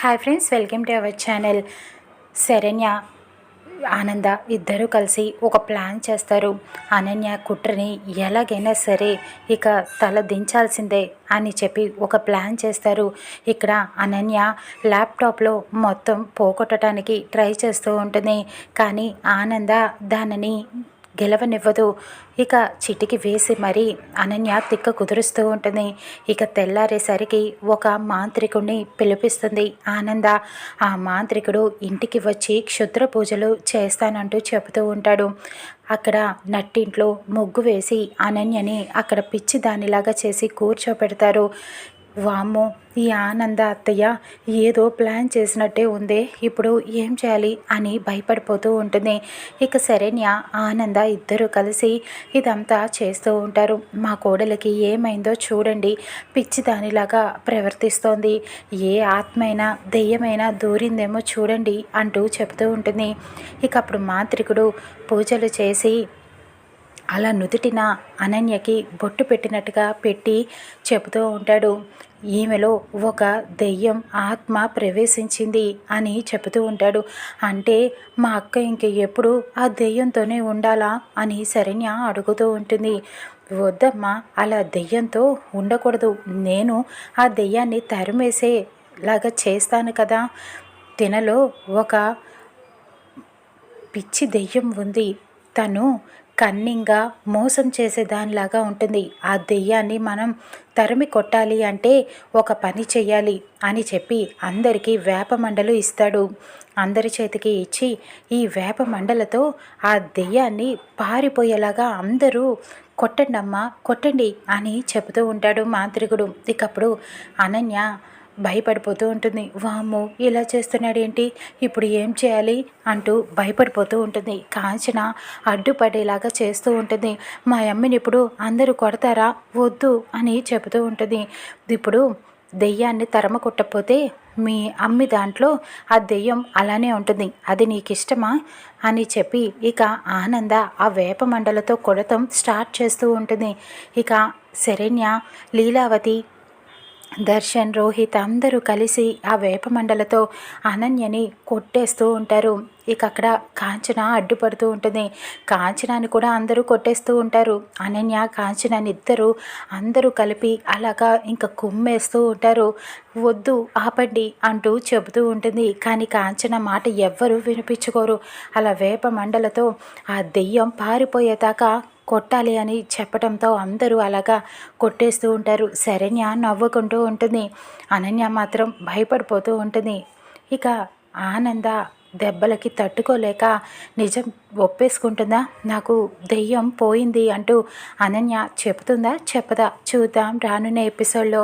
Hi friends welcome to our channel Saranya Ananda ఇద్దరు కలిసి ఒక ప్లాన్ చేస్తారు. అనన్య కుట్రని ఎలాగైనా సరే ఇక తల దించాల్సిందే అని చెప్పి ఒక ప్లాన్ చేస్తారు. ఇక్కడ అనన్య ల్యాప్టాప్లో మొత్తం పోగొట్టడానికి ట్రై చేస్తూ ఉంటుంది. కానీ ఆనంద దానిని గెలవనివ్వదు. ఇక చిటికి వేసి మరీ అనన్య తిక్క కుదురుస్తూ ఉంటుంది. ఇక తెల్లారేసరికి ఒక మాంత్రికుడిని పిలిపిస్తుంది ఆనంద. ఆ మాంత్రికుడు ఇంటికి వచ్చి క్షుద్ర పూజలు చేస్తానంటూ చెబుతూ ఉంటాడు. అక్కడ నట్టింట్లో ముగ్గు వేసి అనన్యని అక్కడ పిచ్చి దానిలాగా చేసి కూర్చోపెడతారు. వామ్మో ఈ ఆనంద అత్తయ్య ఏదో ప్లాన్ చేసినట్టే ఉంది ఇప్పుడు ఏం చేయాలి అని భయపడిపోతూ ఉంటుంది. ఇక శరణ్య ఆనంద ఇద్దరు కలిసి ఇదంతా చేస్తూ ఉంటారు. మా కోడలికి ఏమైందో చూడండి. పిచ్చి దానిలాగా ప్రవర్తిస్తోంది. ఏ ఆత్మైనా దెయ్యమైనా దూరిందేమో చూడండి అంటూ చెబుతూ ఉంటుంది. ఇక అప్పుడు మాంత్రికుడు పూజలు చేసి అలా నుదుటిన అనన్యకి బొట్టు పెట్టినట్టుగా పెట్టి చెబుతూ ఉంటాడు. ఈమెలో ఒక దెయ్యం ఆత్మ ప్రవేశించింది అని చెబుతూ ఉంటాడు. అంటే మా అక్క ఇంక ఎప్పుడు ఆ దెయ్యంతోనే ఉండాలా అని శరణ్య అడుగుతూ ఉంటుంది. వద్దమ్మా అలా దెయ్యంతో ఉండకూడదు. నేను ఆ దెయ్యాన్ని తరిమేసేలాగా చేస్తాను కదా. తినలో ఒక పిచ్చి దెయ్యం ఉంది. తను కన్నింగా మోసం చేసే దానిలాగా ఉంటుంది. ఆ దెయ్యాన్ని మనం తరిమి కొట్టాలి అంటే ఒక పని చెయ్యాలి అని చెప్పి అందరికీ వేప మండలు ఇస్తాడు. అందరి చేతికి ఇచ్చి ఈ వేప మండలతో ఆ దెయ్యాన్ని పారిపోయేలాగా అందరూ కొట్టండి అమ్మా కొట్టండి అని చెబుతూ ఉంటాడు మాంత్రికుడు. ఇకప్పుడు అనన్య భయపడిపోతూ ఉంటుంది. వామ్మో ఇలా చేస్తున్నాడు ఏంటి ఇప్పుడు ఏం చేయాలి? అంటూ భయపడిపోతూ ఉంటుంది. కాంచన అడ్డుపడేలాగా చేస్తూ ఉంటుంది. మా అమ్మని ఇప్పుడు అందరూ కొడతారా? వద్దు అని చెబుతూ ఉంటుంది. ఇప్పుడు దెయ్యాన్ని తరమ కొట్టకపోతే మీ అమ్మి దాంట్లో ఆ దెయ్యం అలానే ఉంటుంది. అది నీకు ఇష్టమా అని చెప్పి ఇక ఆనంద ఆ వేప మండలతో కొడతం స్టార్ట్ చేస్తూ ఉంటుంది. ఇక శరణ్య లీలావతి దర్శన్ రోహిత్ అందరూ కలిసి ఆ వేపమండలతో అనన్యని కొట్టేస్తూ ఉంటారు. ఇక అక్కడ కాంచన అడ్డుపడుతూ ఉంటుంది. కాంచనాన్ని కూడా అందరూ కొట్టేస్తూ ఉంటారు. అనన్య కాంచనాన్ని ఇద్దరు అందరూ కలిపి అలాగా ఇంకా కుమ్మేస్తూ ఉంటారు. వద్దు ఆపండి అంటూ చెబుతూ ఉంటుంది. కానీ కాంచన మాట ఎవ్వరూ వినిపించుకోరు. అలా వేప మండలతో ఆ దెయ్యం పారిపోయేదాకా కొట్టాలి అని చెప్పడంతో అందరూ అలాగా కొట్టేస్తూ ఉంటారు. శరణ్య నవ్వుకుంటూ ఉంటుంది. అనన్య మాత్రం భయపడిపోతూ ఉంటుంది. ఇక ఆనంద దెబ్బలకి తట్టుకోలేక నిజం ఒప్పేసుకుంటుందా? నాకు దెయ్యం పోయింది అంటూ అనన్య చెబుతుందా చెప్పదా? చూద్దాం రానున్న ఎపిసోడ్లో.